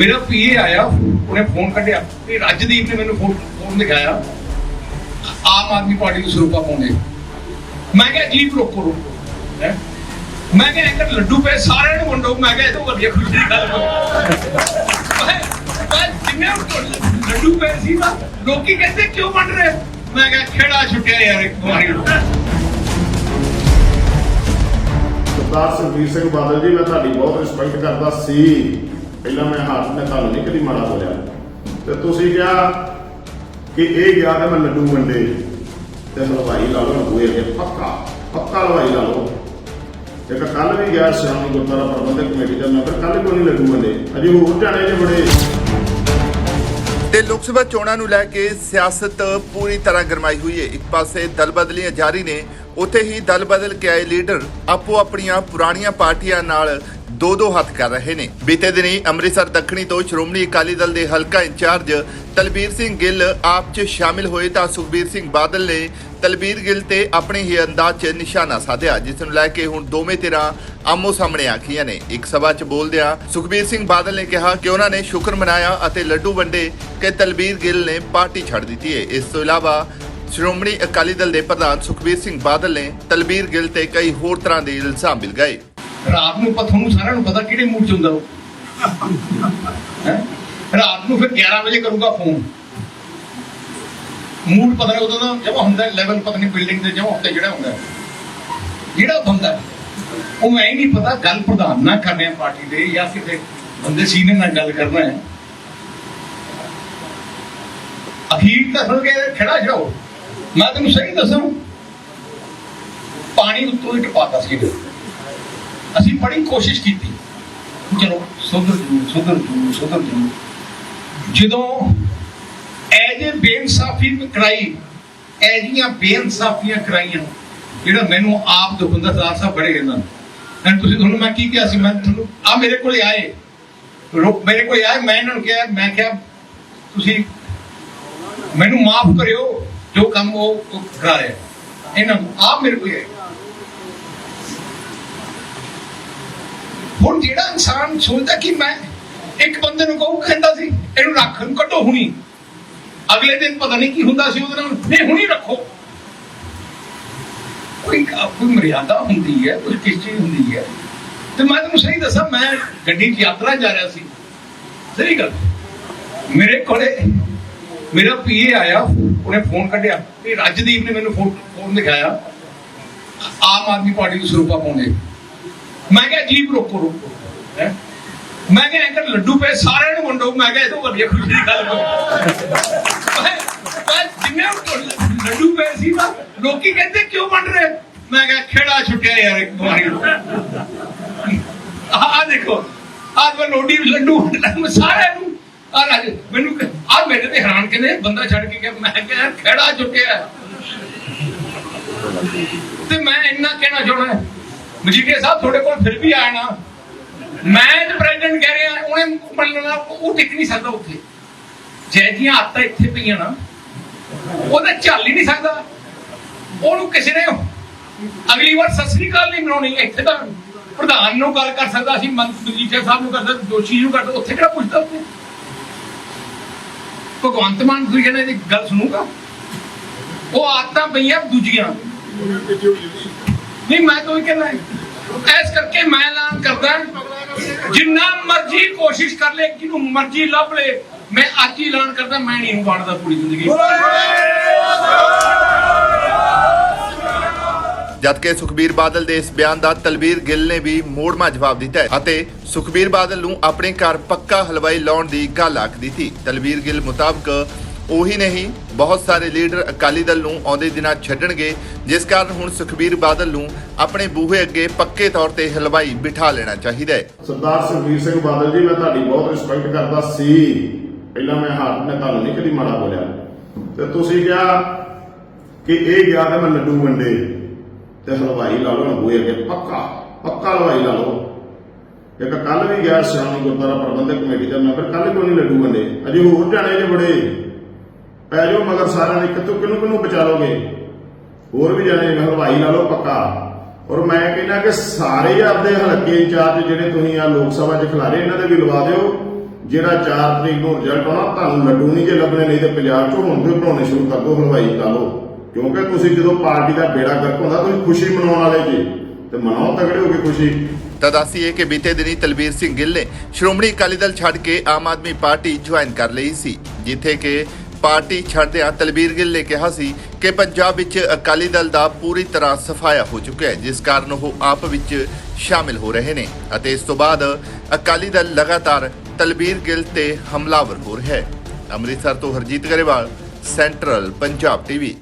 ਮੇਰਾ ਪੀਏ ਆਇਆ, ਉਹਨੇ ਫੋਨ ਕੱਢਿਆ। ਤੇ ਰੱਜਦੀਪ ਨੇ ਮੈਨੂੰ ਫੋਨ ਫੋਨ ਦਿਖਾਇਆ। ਆਮ ਆਦਮੀ ਪਾਰਟੀ ਨੂੰ ਸਰੂਪਾ ਪਾਉਂਦੇ। ਮੈਂ ਕਿਹਾ ਜੀਪ ਰੋਕੋ ਰੋਕੋ। ਹੈਂ। ਮੈਂ ਕਿਹਾ, ਇੱਕ ਲੱਡੂ ਪਏ, ਸਾਰਿਆਂ ਨੂੰ ਵੰਡੋ। ਮੈਂ ਕਿਹਾ, ਇਹ ਤੋਂ ਵਧੀਆ ਖੁਸ਼ੀ ਦੀ ਗੱਲ। ਮੈਂ ਜਿੰਨੇ ਲੱਡੂ ਪਏ ਸੀ ਨਾ, ਲੋਕੀ ਕਹਿੰਦੇ, ਕਿਉਂ ਵੰਡ ਰਹੇ? ਮੈਂ ਕਿਹਾ, ਖੇੜਾ ਛੁੱਟਿਆ ਯਾਰ ਇੱਕ ਵਾਰੀ। ਸਰਦਾਰ ਸੁਖਬੀਰ ਸਿੰਘ ਬਾਦਲ ਜੀ, ਮੈਂ ਤੁਹਾਡੀ ਬਹੁਤ ਰਿਸਪੈਕਟ ਕਰਦਾ ਸੀ। ਪਹਿਲਾਂ ਮੈਂ ਹੱਥ ਨੇ ਤੁਹਾਨੂੰ ਨਹੀਂ ਕਦੀ ਮਾੜਾ ਬੋਲਿਆ। ਤੇ ਤੁਸੀਂ ਕਿਹਾ ਕਿ ਇਹ ਗਿਆ ਤੇ ਮੈਂ ਲੱਡੂ ਵੰਡੇ। ਤੇ ਹਲਵਾਈ ਲਾ ਲਓ ਹੋਏ ਅੱਗੇ ਪੱਕਾ। ਪੱਕਾ ਹਲਵਾਈ ਲਾ ਲਓ। ਇੱਕ ਕੱਲ ਵੀ ਗਿਆ ਸ਼੍ਰੋਮਣੀ ਗੁਰਦੁਆਰਾ ਪ੍ਰਬੰਧਕ ਕਮੇਟੀ ਦਾ ਮੈਂਬਰ ਕੱਲ ਕੋਈ ਨਹੀਂ ਲੱਡੂ ਵੰਡੇ। ਅਜੇ ਹੋਰ ਜਾਣੇ ਜੇ ਬੜੇ। ਤੇ ਲੋਕ ਸਭਾ ਚੋਣਾਂ ਨੂੰ ਲੈ ਕੇ ਸਿਆਸਤ ਪੂਰੀ ਤਰ੍ਹਾਂ ਗਰਮਾਈ ਹੋਈ ਹੈ। ਇੱਕ ਪਾਸੇ ਦਲ ਬਦਲੀਆਂ ਜਾਰੀ ਨੇ ਉੱਥੇ ਹੀ ਦਲ ਬਦਲ ਕੇ ਆਏ ਲੀਡਰ ਆਪੋ ਆਪਣੀਆਂ ਪੁਰਾਣੀਆਂ ਪਾਰਟੀਆਂ ਨਾਲ ਦੋ ਦੋ ਹੱਥ ਕਰ ਰਹੇ ਨੇ। ਬੀਤੇ ਦਿਨੀ ਅੰਮ੍ਰਿਤਸਰ ਦੱਖਣੀ ਤੋਂ ਸ਼੍ਰੋਮਣੀ ਅਕਾਲੀ ਦਲ ਦੇ ਹਲਕਾ ਇੰਚਾਰਜ ਤਲਬੀਰ ਸਿੰਘ ਗਿੱਲ ਆਪ 'ਚ ਸ਼ਾਮਿਲ ਹੋਏ ਤਾਂ ਸੁਖਬੀਰ ਸਿੰਘ ਬਾਦਲ ਨੇ ਤਲਬੀਰ ਗਿੱਲ ਤੇ ਆਪਣੇ ਹੀ ਅੰਦਾਜ਼ 'ਚ ਨਿਸ਼ਾਨਾ ਸਾਧਿਆ, ਜਿਸ ਨੂੰ ਲੈ ਕੇ ਹੁਣ ਦੋਵੇਂ ਧਿਰਾਂ ਆਮੋ ਸਾਹਮਣੇ ਆਖੀਆਂ ਨੇ। ਇੱਕ ਸਭਾ 'ਚ ਬੋਲਦਿਆਂ ਸੁਖਬੀਰ ਸਿੰਘ ਬਾਦਲ ਨੇ ਕਿਹਾ ਕਿ ਉਹਨਾਂ ਨੇ ਸ਼ੁਕਰ ਮਨਾਇਆ ਅਤੇ ਲੱਡੂ ਵੰਡੇ ਕਿ ਤਲਬੀਰ ਗਿੱਲ ਨੇ ਪਾਰਟੀ ਛੱਡ ਦਿੱਤੀ ਹੈ ਇਸ ਤੋਂ ਇਲਾਵਾ ਸ਼੍ਰੋਮਣੀ ਅਕਾਲੀ ਦਲ ਦੇ ਪ੍ਰਧਾਨ ਸੁਖਬੀਰ ਸਿੰਘ ਬਾਦਲ ਨੇ ਤਲਬੀਰ ਗਿੱਲ ਤੇ ਕਈ ਹੋਰ ਤਰ੍ਹਾਂ ਦੇ ਇਲਜ਼ਾਮ ਮਿਲ ਰਾਤ ਨੂੰ ਪਤਾ ਤੁਹਾਨੂੰ ਸਾਰਿਆਂ ਨੂੰ ਪਤਾ ਕਿਹੜੇ ਮੂਡ ਚ ਹੁੰਦਾ ਉਹ। ਰਾਤ ਨੂੰ ਫਿਰ 11 ਵਜੇ ਕਰੂਗਾ ਫੋਨ। ਮੂਡ ਪਤਾ ਨਹੀਂ ਉਦੋਂ ਦਾ ਜਮਾ ਹੁੰਦਾ ਲੈਵਲ ਪਤਾ ਨਹੀਂ ਬਿਲਡਿੰਗ ਦੇ ਜਮਾ ਉੱਤੇ ਜਿਹੜਾ ਹੁੰਦਾ ਜਿਹੜਾ ਬੰਦਾ ਉਹ ਮੈਂ ਨਹੀਂ ਪਤਾ ਗੱਲ ਪ੍ਰਧਾਨ ਨਾ ਕਰਨੇ ਆ ਪਾਰਟੀ ਦੇ ਜਾਂ ਕਿਤੇ ਬੰਦੇ ਸੀਨੀਅਰ ਨਾਲ ਗੱਲ ਕਰਨਾ ਹੈ। ਅਖੀਰ ਤੱਕ ਸੁਣ ਕੇ ਖੜਾ ਜਾਓ। ਮੈਂ ਤੈਨੂੰ ਸਹੀ ਦੱਸਾਂ, ਪਾਣੀ ਉੱਤੋਂ ਹੀ ਟਪਾਤਾ ਸੀ ਅਸੀਂ ਬੜੀ ਕੋਸ਼ਿਸ਼ ਕੀਤੀ। ਚਲੋ, ਸੁਧਰ ਜੂ ਸੁਧਰ ਜੂ ਸੁਧਰ ਜੂ। ਜਦੋਂ ਐਜ ਬੇਇਨਸਾਫੀ ਕਰਾਈ ਐਜੀਆਂ ਬੇਇਨਸਾਫੀਆਂ ਕਰਾਈਆਂ, ਜਿਹੜਾ ਮੈਨੂੰ ਆਪ ਦੁਖੰਦਰ ਸਰਦਾਰ ਸਾਹਿਬ ਬੜੇ ਕਹਿੰਦਾ ਮੈਂ ਤੁਸੀਂ ਤੁਹਾਨੂੰ ਮੈਂ ਕੀ ਕਿਹਾ ਸੀ? ਮੈਂ ਤੁਹਾਨੂੰ ਆ ਮੇਰੇ ਕੋਲੇ ਆਏ। ਲੋਕ ਮੇਰੇ ਕੋਲੇ ਆਏ। ਮੈਂ ਇਹਨਾਂ ਨੂੰ ਕਿਹਾ, ਮੈਂ ਕਿਹਾ, ਤੁਸੀਂ ਮੈਨੂੰ ਮਾਫ ਕਰਿਓ। ਜੋ ਕੰਮ ਉਹ ਉਹ ਕਰਾ ਰਿਹਾ। ਇਹਨਾਂ ਨੂੰ ਆਪ ਮੇਰੇ ਕੋਲੇ ਆਏ। ਹੁਣ ਜਿਹੜਾ ਇਨਸਾਨ ਸੋਚਦਾ ਕਿ ਮੈਂ ਇੱਕ ਬੰਦੇ ਨੂੰ ਕਹੂੰ, ਕਹਿੰਦਾ ਸੀ, ਇਹਨੂੰ ਰੱਖ ਨੂੰ ਕੱਢੋ ਹੁਣੀ। ਅਗਲੇ ਦਿਨ ਪਤਾ ਨਹੀਂ ਕੀ ਹੁੰਦਾ ਸੀ ਉਹਦੇ ਨਾਲ, ਨਹੀਂ, ਹੁਣੀ ਰੱਖੋ। ਕੋਈ ਕੋਈ ਮਰਿਆਦਾ ਹੁੰਦੀ ਹੈ, ਕੋਈ ਕਿਸ ਚੀਜ਼ ਹੁੰਦੀ ਹੈ। ਤੇ ਮੈਂ ਤੁਹਾਨੂੰ ਸਹੀ ਦੱਸਾਂ, ਮੈਂ ਗੱਡੀ 'ਚ ਯਾਤਰਾ ਜਾ ਰਿਹਾ ਸੀ। ਸਹੀ ਗੱਲ। ਮੇਰੇ ਕੋਲੇ ਮੇਰਾ ਪੀਏ ਆਇਆ ਉਹਨੇ ਫੋਨ ਕੱਢਿਆ ਤੇ ਰੱਜਦੀਪ ਨੇ ਮੈਨੂੰ ਫੋਨ ਦਿਖਾਇਆ। ਆਮ ਆਦਮੀ ਪਾਰਟੀ ਨੂੰ ਸਰੂਪਾ ਪਾਉਂਦੇ। ਮੈਂ ਕਿਹਾ ਜੀਪ ਰੋਕੋ ਰੋਕੋ। ਮੈਂ ਕਿਹਾ ਇੱਕ ਲੱਡੂ ਪਏ, ਸਾਰਿਆਂ ਨੂੰ ਵੰਡੋ। ਮੈਂ ਕਿਹਾ, ਇਹ ਤੋਂ ਵਧੀਆ ਖੁਸ਼ੀ ਦੀ ਗੱਲ ਮੈਂ ਜਿੰਨੇ ਲੱਡੂ ਪਏ ਸੀ ਨਾ, ਲੋਕੀ ਕਹਿੰਦੇ, ਕਿਉਂ ਵੰਡ ਰਹੇ? ਮੈਂ ਕਿਹਾ, ਖੇੜਾ ਛੁੱਟਿਆ ਯਾਰ ਇੱਕ ਵਾਰੀ ਆਹ ਦੇਖੋ, ਆਹ ਮੈਂ ਲੋਡੀ ਲੱਡੂ ਵੰਡਣਾ ਮੈਂ ਸਾਰਿਆਂ ਨੂੰ ਆ ਰਾਜ ਮੈਨੂੰ ਆ ਮੇਰੇ ਤੇ ਹੈਰਾਨ ਕਹਿੰਦੇ ਬੰਦਾ ਛੱਡ ਕੇ ਗਿਆ। ਮੈਂ ਕਿਹਾ, ਯਾਰ, ਖੇੜਾ ਤੇ ਮੈਂ ਇੰਨਾ ਕਹਿਣਾ ਚਾਹੁੰਦਾ ਮਜੀਠੀਆ ਸਾਹਿਬ, ਤੁਹਾਡੇ ਕੋਲ ਫਿਰ ਵੀ ਆਇਆ ਨਾ। ਮੈਂ ਤੇ ਪ੍ਰੈਜ਼ੀਡੈਂਟ ਕਹਿ ਰਿਹਾ, ਉਹਨੇ ਮੰਨਣਾ ਉਹ ਟਿਕ ਨਹੀਂ ਸਕਦਾ ਉੱਥੇ। ਜੈ ਜੀਆਂ ਇੱਥੇ ਪਈਆਂ ਨਾ ਉਹਦਾ ਚੱਲ ਹੀ ਨਹੀਂ ਸਕਦਾ। ਉਹਨੂੰ ਕਿਸੇ ਨੇ ਅਗਲੀ ਵਾਰ ਸਤਿ ਸ੍ਰੀ ਅਕਾਲ ਨਹੀਂ ਬਣਾਉਣੀ ਇੱਥੇ ਤਾਂ ਪ੍ਰਧਾਨ ਨੂੰ ਗੱਲ ਕਰ ਸਕਦਾ ਸੀ ਮਜੀਠੀਆ ਸਾਹਿਬ ਨੂੰ ਕਰਦਾ ਦੋਸ਼ੀ ਨੂੰ ਕਰਦਾ ਉੱਥੇ ਕਿਹੜਾ ਪੁੱਛਦਾ ਉੱਥੇ? ਭਗਵੰਤ ਮਾਨ, ਤੁਸੀਂ ਕਹਿੰਦੇ ਇਹਦੀ ਗੱਲ ਸੁਣੂਗਾ ਉਹ ਆਤਾਂ ਪਈਆਂ ਦੂਜੀਆਂ। ਨਹੀਂ, ਮੈਂ ਤਾਂ ਕਹਿੰਦਾ ਇਸ ਕਰਕੇ ਮੈਂ ਐਲਾਨ ਕਰਦਾ ਜਿੰਨਾ ਮਰਜ਼ੀ ਕੋਸ਼ਿਸ਼ ਕਰ ਲੈ ਕਿਨੂੰ ਮਰਜ਼ੀ ਲੱਭ ਲੈ, ਮੈਂ ਅੱਜ ਹੀ ਐਲਾਨ ਕਰਦਾ, ਮੈਂ ਨਹੀਂ ਇਹਨੂੰ ਵੜਦਾ ਪੂਰੀ ਜ਼ਿੰਦਗੀ। ਜਦਕਿ ਸੁਖਬੀਰ ਬਾਦਲ ਦੇ ਇਸ ਬਿਆਨ ਦਾ ਤਲਬੀਰ ਗਿੱਲ ਨੇ ਵੀ ਮੋੜਮਾ ਜਵਾਬ ਦਿੱਤਾ ਅਤੇ ਸੁਖਬੀਰ ਬਾਦਲ ਨੂੰ ਆਪਣੇ ਘਰ ਪੱਕਾ ਹਲਵਾਈ ਲਾਉਣ ਦੀ ਗੱਲ ਆਖਦੀ ਸੀ। ਤਲਬੀਰ ਗਿੱਲ ਮੁਤਾਬਕ ਉਹੀ ਨਹੀਂ, ਬਹੁਤ ਸਾਰੇ ਲੀਡਰ ਅਕਾਲੀ ਦਲ ਨੂੰ ਆਉਂਦੇ ਦਿਨਾਂ ਛੱਡਣਗੇ, ਜਿਸ ਕਾਰਨ ਹੁਣ ਸੁਖਬੀਰ ਬਾਦਲ ਨੂੰ ਆਪਣੇ ਬੂਹੇ ਅੱਗੇ ਪੱਕੇ ਤੌਰ ਤੇ ਹਲਵਾਈ ਬਿਠਾ ਲੈਣਾ ਚਾਹੀਦਾ ਹੈ। ਸਰਦਾਰ ਸੁਖਬੀਰ ਸਿੰਘ ਬਾਦਲ ਜੀ, ਮੈਂ ਤੁਹਾਡੀ ਬਹੁਤ ਰਿਸਪੈਕਟ ਕਰਦਾ ਸੀ। ਪਹਿਲਾਂ ਮੈਂ ਹੱਥ ਨੇ ਤੁਹਾਨੂੰ ਨਹੀਂ ਕਦੀ ਮਾੜਾ ਬੋਲਿਆ। ਤੇ ਤੁਸੀਂ ਕਿਹਾ ਕਿ ਇਹ ਗਿਆ ਤੇ ਮੈਂ ਲੱਡੂ ਵੰਡੇ। ਤੇ ਹਲਵਾਈ ਲਾ ਲਓ ਹੋਏ ਅੱਗੇ। ਪੱਕਾ ਪੱਕਾ ਹਲਵਾਈ ਲਾ ਲਓ। ਇੱਕ ਕੱਲ ਵੀ ਗਿਆ ਸ਼੍ਰੋਮਣੀ ਗੁਰਦੁਆਰਾ ਪ੍ਰਬੰਧਕ ਕਮੇਟੀ ਦਾ ਮੈਂਬਰ ਕੱਲ ਕੋਈ ਨਹੀਂ ਲੱਡੂ ਵੰਡੇ। ਅਜੇ ਹੋਰ ਜਾਣੇ ਜੇ ਬੜੇ। ਪੈ ਜਾਓ ਮਗਰ ਸਾਰਿਆਂ ਨੇ ਕਿਤੋਂ ਕਿਹਨੂੰ ਕਿਹਨੂੰ ਬਚਾ ਲੋਗੇ ਹੋਰ ਵੀ ਜਾਣੇ ਹਲਵਾਈ ਲਾ ਲਓ, ਪੱਕਾ। ਔਰ ਮੈਂ ਕਹਿੰਦਾ ਕਿ ਸਾਰੇ ਆਪਦੇ ਹਲਕੇ ਇੰਚਾਰਜ ਜਿਹੜੇ ਤੁਸੀਂ ਆ ਲੋਕ ਸਭਾ 'ਚ ਖਿਲਾਰੇ, ਇਹਨਾਂ ਦੇ ਵੀ ਲਵਾ ਦਿਓ। ਜਿਹੜਾ 4 ਤਰੀਕ ਨੂੰ ਰਿਜ਼ਲਟ ਆਉਣਾ, ਤੁਹਾਨੂੰ ਲੱਡੂ ਨਹੀਂ ਜੇ ਲੱਭਣੇ, ਨਹੀਂ ਤੇ ਪੰਜਾਬ 'ਚ ਹੁਣ ਤੋਂ ਬਣਾਉਣੇ ਸ਼ੁਰੂ ਕਰ ਦਿਓ, ਹਲਵਾਈ ਲਾ ਲਓ। ਕਿਉਂਕਿ ਤੁਸੀਂ ਜਦੋਂ ਪਾਰਟੀ ਦਾ ਬੇੜਾ ਗਰਕ ਹੁੰਦਾ, ਤੁਸੀਂ ਖੁਸ਼ੀ ਮਨਾਉਣ ਵਾਲੇ ਜੀ। ਤੇ ਮਨਾਓ, ਤਗੜੇ ਹੋ ਕੇ ਖੁਸ਼ੀ। ਤਾਂ ਦੱਸੀਏ ਕਿ ਬੀਤੇ ਦਿਨੀ ਤਲਬੀਰ ਸਿੰਘ ਗਿੱਲ ਨੇ ਸ਼੍ਰੋਮਣੀ ਅਕਾਲੀ ਦਲ ਛੱਡ ਕੇ ਆਮ ਆਦਮੀ ਪਾਰਟੀ ਜੁਆਇਨ ਕਰ ਲਈ ਸੀ, ਜਿੱਥੇ ਕਿ ਪਾਰਟੀ ਛੱਡਦਿਆਂ ਤਲਬੀਰ ਗਿੱਲ ਨੇ ਕਿਹਾ ਸੀ ਕਿ ਪੰਜਾਬ ਵਿੱਚ ਅਕਾਲੀ ਦਲ ਦਾ ਪੂਰੀ ਤਰ੍ਹਾਂ ਸਫਾਇਆ ਹੋ ਚੁੱਕਿਆ ਹੈ, ਜਿਸ ਕਾਰਨ ਉਹ ਆਪ ਵਿੱਚ ਸ਼ਾਮਿਲ ਹੋ ਰਹੇ ਨੇ ਅਤੇ ਇਸ ਤੋਂ ਬਾਅਦ ਅਕਾਲੀ ਦਲ ਲਗਾਤਾਰ ਤਲਬੀਰ ਗਿੱਲ ਤੇ ਹਮਲਾਵਰ ਹੋ ਰਿਹਾ ਹੈ। ਅੰਮ੍ਰਿਤਸਰ ਤੋਂ ਹਰਜੀਤ ਗਰੇਵਾਲ, ਸੈਂਟਰਲ ਪੰਜਾਬ ਟੀਵੀ।